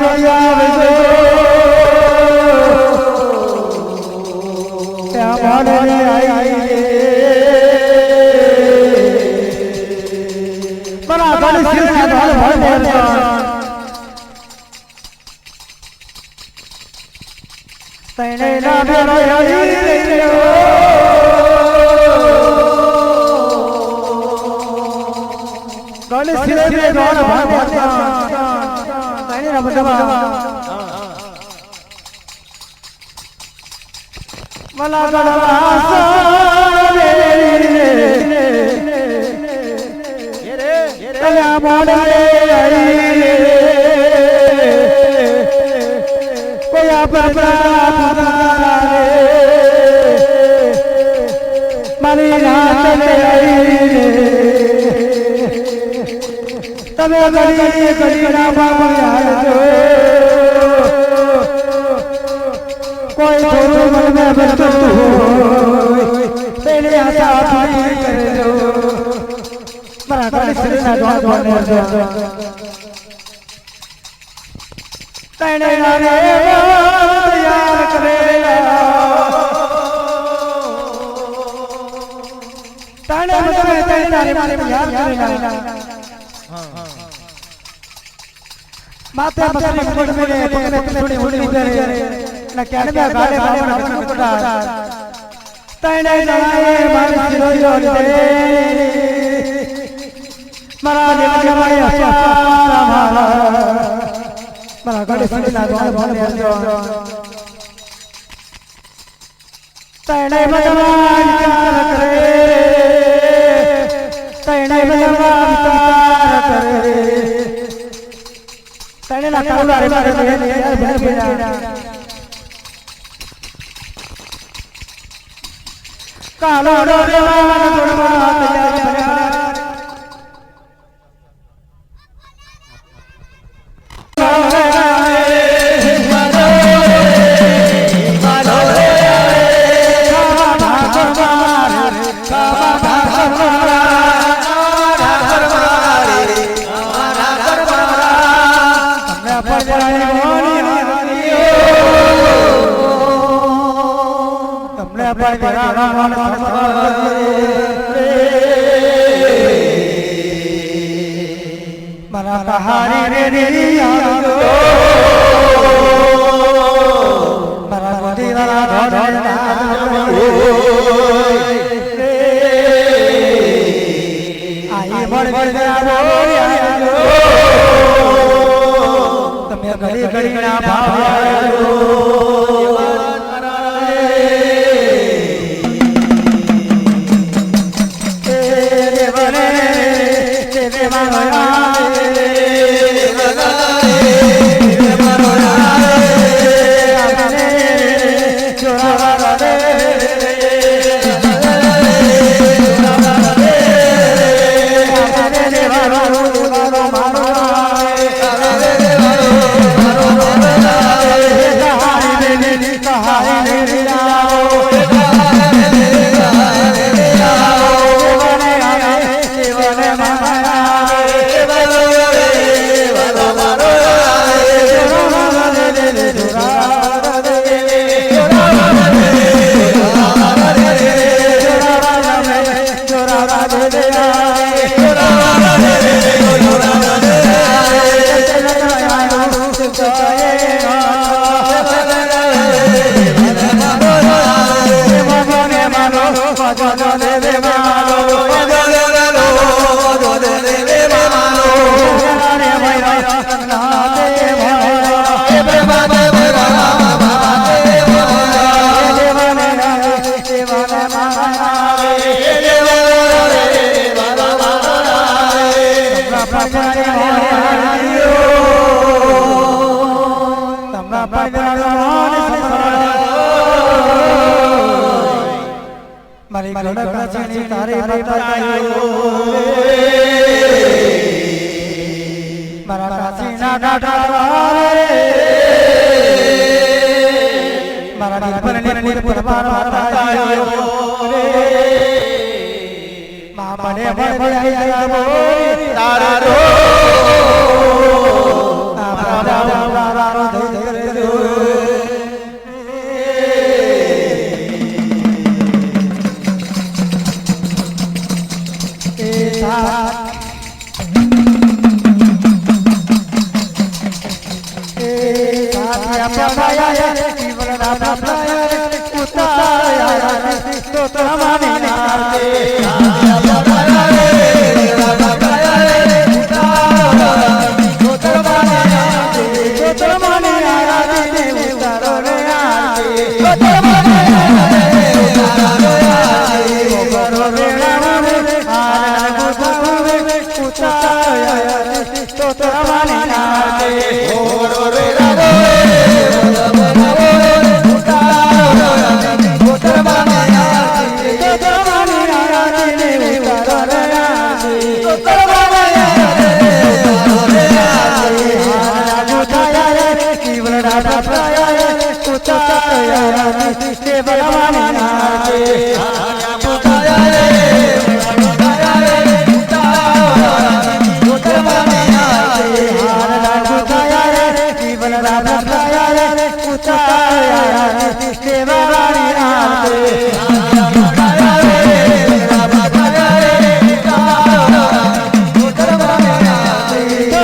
આવજો મોડે આઈ બરા ગળ સિર ના ઢોલ ભર ભર તૈણે ના ભેરો હરી ગળ સિર ને ઢોલ ભર કલ્યા મોડે કોઈ આપણા તમે ઘડી ઘડી ના બાબા કોઈ થોડું મને બચતું હોય, તેની આશા પૂરી કરજો. મારા ઘરે શ્રીના દોડ બને જો તને નારે તૈયાર કરે તને મને તૈયાર કરે ಮಾತೆ ಮಕ್ಕಳ ಕೊಡ ಮೇಲೆ ಕೊಡಿ ಹುಡುಗಿದ್ದಾರೆ ನಾ ಕ್ಯಾಡಮಿ ಗಾಡೆ ಭಾವನ ಕೊಡ ತಣೆ ನಳಾಯೆ ಮನಸಿರೋ ಯೋರಿದೆ ಮರ ನಿಮಗಮಯ ಅಪಾರ ಭಾವ ಮರ ಗಾಡೆ ಸಿಡಿಲ ಗಾಡೆ ಭಾವನ ಬಂದೋ ತಣೆ ಭಗವಾನ್ ಕರೆ ತಣೆ ಭಗವಾನ್ ಕರೆ તણે ના કાળા રે મારે ભણે ભણે કાલો રો રે વાન ગુણવા તૈયાર તમે ઘડી ઘડી ના ભાવ મારા મારા બતાયો મા બને બને આયા તારા up, up, up.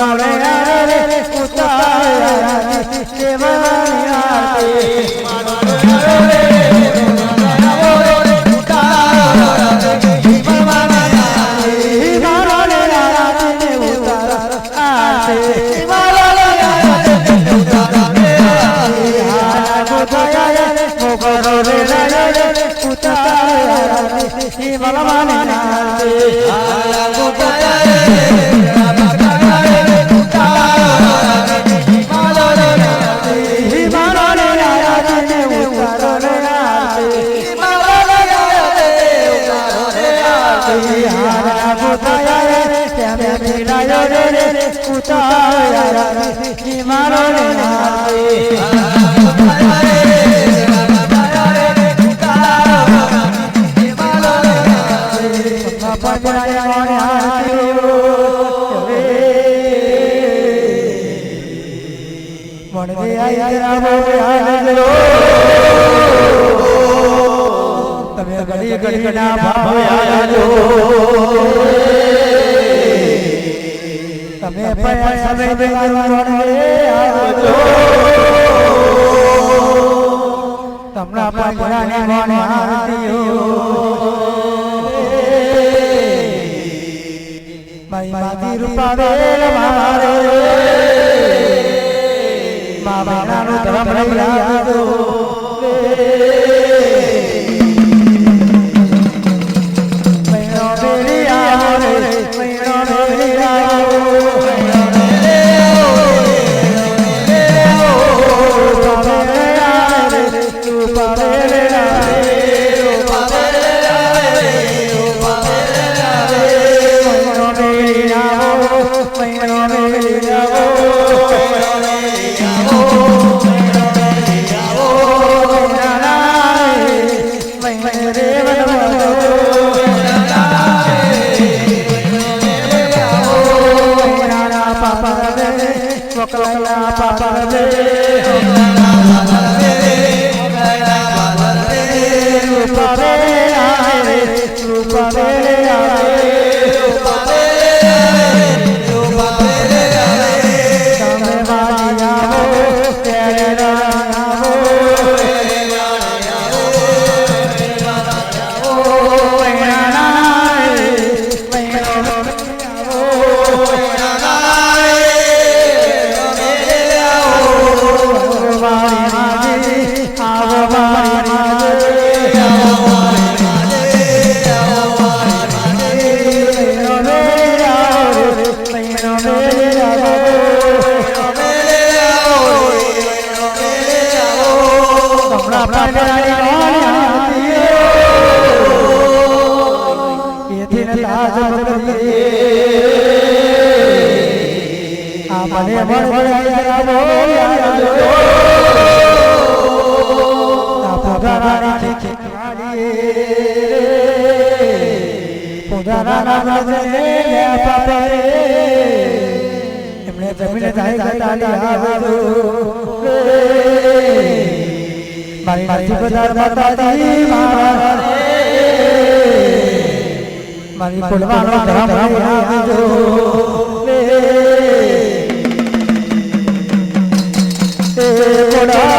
रे उतारा તમે ઘડી ઘડી ના ભાવ્યા તમે પયા સમય આવજો તમને પંજરાની મોને આરતીઓ મારી માતી રૂપાવે મારે બાબાનું ધર્મ લઈ આવજો મને મળે આવો પોધારાની ચીકવાડીએ પોધારાના નજરે પાપે એમણે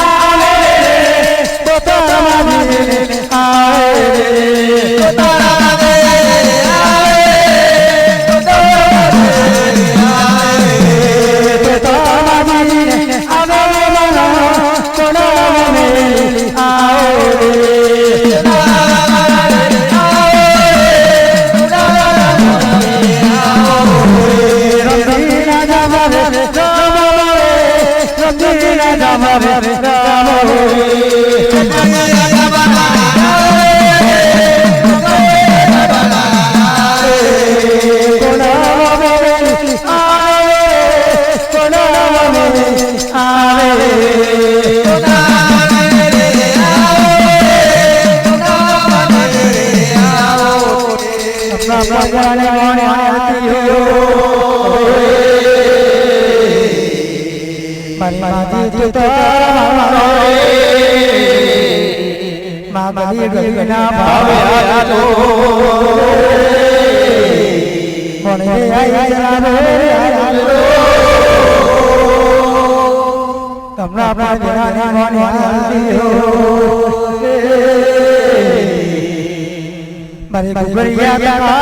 જમીને જાય ગતાલી આવજો મારી મારી પધાર માતાજી મારા મારી ફૂલવાનો ધરામ આવજો તમને આપણા જણાની મોની મારી ગુગરિયા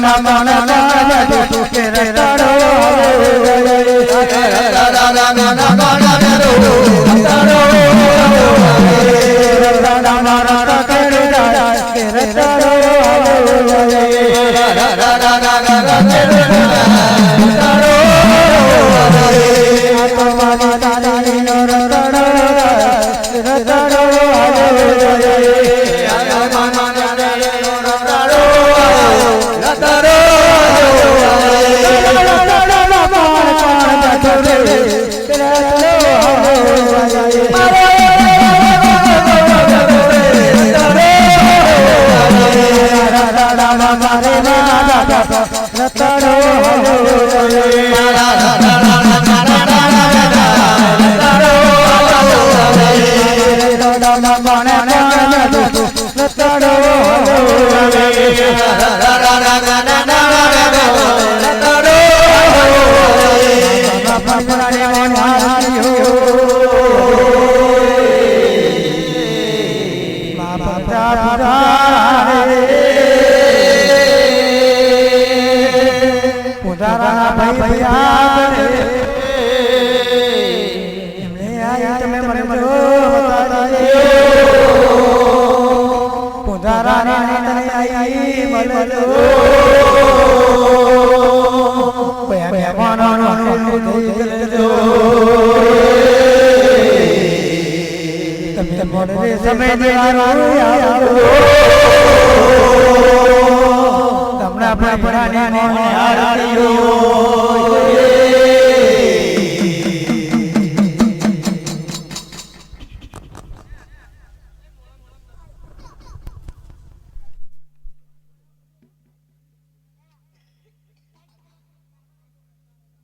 no, no, no. આપણા